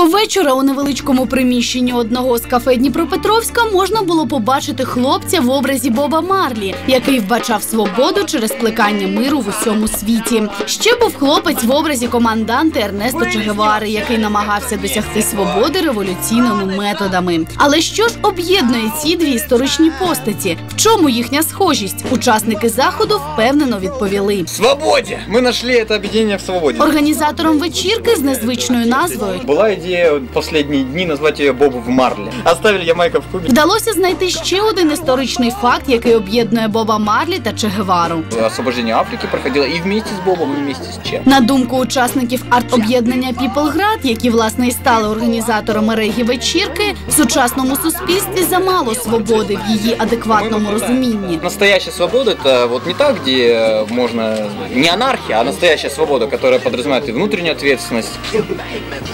Того вечора у невеличкому приміщенні одного з кафе Дніпропетровська можна було побачити хлопця в образі Боба Марлі, який вбачав свободу через плекання миру в усьому світі. Ще був хлопець в образі команданта Ернесто Че Гевари, який намагався досягти свободи революційними методами. Але що ж об'єднує ці дві історичні постаті? В чому їхня схожість? Учасники заходу впевнено відповіли. В свободе! Мы нашли это объединение в свободе. Організатором вечірки з незвичною назвою Была идея в последние дни назвать ее Боб в Марле. Оставили Ямайка в Кубе. Вдалося знайти ще один історичний факт, який об'єднує Боба Марлі та Че Гевару. Освобождение Африки проходило и вместе с Бобом, и вместе с Чем. На думку учасників арт-об'єднання Піплград, які власне і стали організаторами регі вечірки, в сучасному суспільстві замало свободи в її адекватному розумінні. Настоящая свобода это вот не та, где э, можно не анархия, а настоящая свобода, которая подразумевает и внутреннюю ответственность,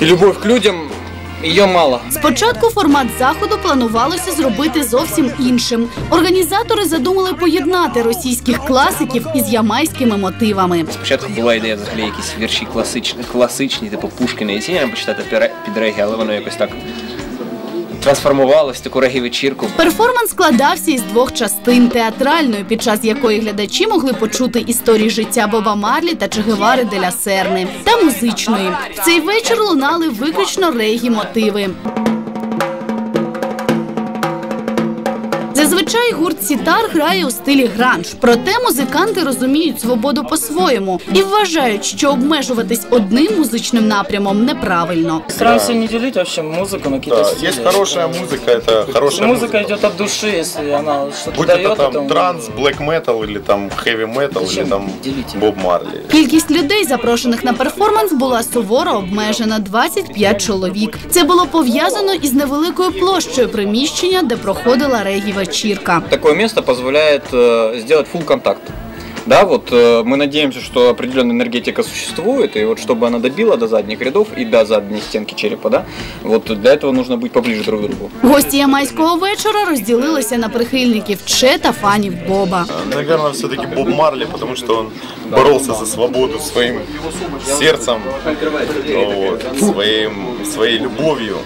и любовь к людям. її мало. Спочатку формат заходу планувалося зробити зовсім іншим. Організатори задумали поєднати російських класиків із ямайськими мотивами. Спочатку була ідея взагалі якісь вірші класичні, класичні типу Пушкіна і Сініна почитати під ре- під регі, але воно якось так трансформувалось в таку регі-вечірку. Перформанс складався із двох частин: театральної, під час якої глядачі могли почути історії життя Боба Марлі та Чегевари деля Серни, та музичної. В цей вечір лунали виключно регі мотиви. Зазвичай гурт Сітар грає у стилі гранж, проте музиканти розуміють свободу по-своєму і вважають, що обмежуватись одним музичним напрямом неправильно. Стараемся не делить вообще музыку на какие-то Да, стили. есть хорошая музыка, это хорошая Музыка музыка. идет от души, если она что-то Будь дает, это там это транс, блэк метал или там хэви метал или Зачем там делить? Боб Марли. Кількість людей, запрошених на перформанс, була суворо обмежена 25 чоловік. Це було пов'язано із невеликою площею приміщення, де проходила регі вечірка. Такое место позволяет дозволяє сделать фул контакт. Да, вот э, мы надеемся, что определенная энергетика существует, и вот чтобы она добила до задних рядов и до задней стенки черепа, да, вот для этого нужно быть поближе друг к другу. Гості ямайського вечора розділилися на прихильників Че та фанів Боба. Наверное, все-таки Боб Марли, потому что он боролся за свободу своим сердцем, вот, своим, своей любовью.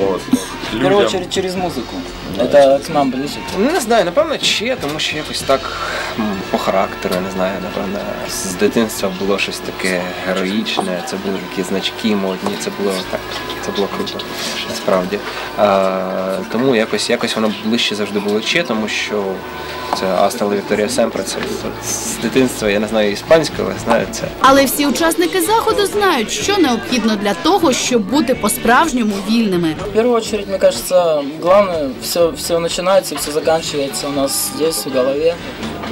Вот, В первую людям. очередь через музыку. Это к нам ближе. Ну, не знаю, напевно, чи, тому що якось так м, по характеру, Не знаю, напевно, з дитинства було щось таке героїчне, це були такі значки модні, це було так, це було круто, насправді. Тому якось, якось воно ближче завжди було чи, тому що це Астала Вікторія Семпре, це з дитинства, я не знаю іспанського, але знаю це. Але всі учасники заходу знають, що необхідно для того, щоб бути по-справжньому вільними. В первую очередь, мне кажется, главное, все, все начинается, все заканчивается у нас здесь, в голове.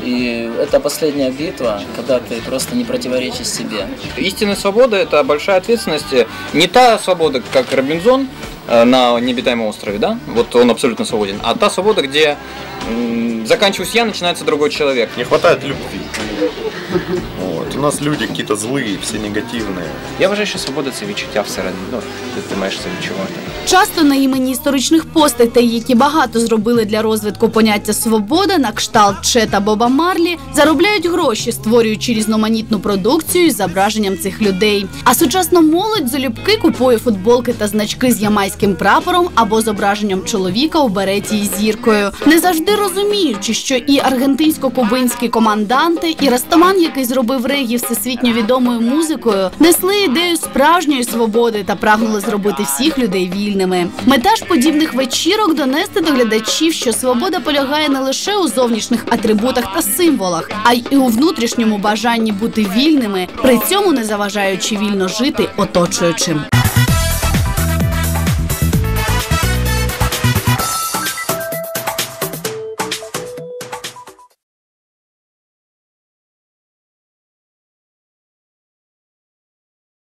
И это последняя битва, когда ты просто не противоречишь себе. Истинная свобода – это большая ответственность. Не та свобода, как Робинзон э, на необитаемом острове, да, вот он абсолютно свободен, а та свобода, где заканчиваюсь я, начинается другой человек. Не хватает любви. Вот. У нас люди какие-то злые, все негативные. Я вважаю, що свобода це відчуття всередині. Ну, ти, ти маєш це відчувати. Часто на імені історичних постатей, які багато зробили для розвитку поняття свобода, на кшталт Че та Боба Марлі, заробляють гроші, створюючи різноманітну продукцію із зображенням цих людей. А сучасна молодь залюбки купує футболки та значки з ямайським прапором або зображенням чоловіка у береті із зіркою, не завжди розуміючи, що і аргентинсько-кубинські команданти, і Растаман, який зробив регі всесвітньо відомою музикою, несли ідею справжньої свободи та прагнули зробити всіх людей вільними. Мета ж подібних вечірок донести до глядачів, що свобода полягає не лише у зовнішніх атрибутах та символах, а й у внутрішньому бажанні бути вільними, при цьому не заважаючи вільно жити оточуючим.